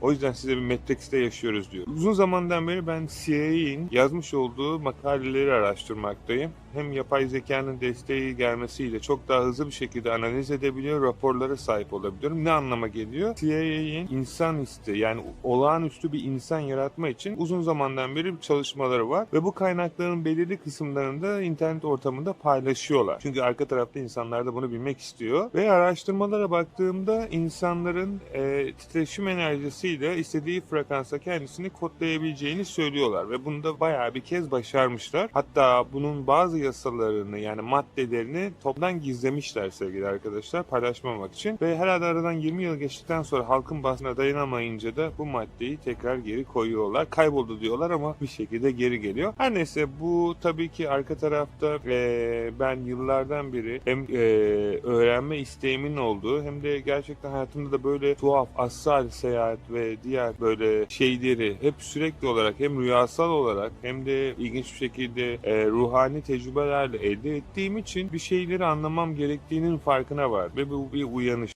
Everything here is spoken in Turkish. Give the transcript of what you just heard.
O yüzden size bir Matrix'te yaşıyoruz diyor. Uzun zamandan beri ben CIA'in yazmış olduğu makaleleri araştırmaktayım. Hem yapay zekanın desteği gelmesiyle çok daha hızlı bir şekilde analiz edebiliyor, raporlara sahip olabiliyorum. Ne anlama geliyor? CIA'in insan isti yani olağanüstü bir insan yaratma için uzun zamandan beri çalışmaları var ve bu kaynakların belirli kısımlarını da internet ortamında paylaşıyorlar. Çünkü arka tarafta insanlar da bunu bilmek istiyor. Ve araştırmalara baktığımda insanların e, titreşim enerjisiyle istediği frekansa kendisini kodlayabileceğini söylüyorlar ve bunu da bayağı bir kez başarmışlar. Hatta bunun bazı yasalarını yani maddelerini toptan gizlemişler sevgili arkadaşlar paylaşmamak için ve herhalde aradan 20 yıl geçtikten sonra halkın baskısına dayanamayınca da bu maddeyi tekrar geri koyuyorlar. Kayboldu diyorlar ama bir şekilde geri geliyor. Her neyse bu tabii ki arka tarafta e, ben yıllardan beri hem e, öğrenme isteğimin olduğu hem de gerçekten hayatımda da böyle tuhaf, assal seyahat ve diğer böyle şeyleri hep sürekli olarak hem rüyasal olarak hem de ilginç bir şekilde e, ruhani tecrübelerle elde ettiğim için bir şeyleri anlamam gerektiğinin farkına var ve bu bir uyanış.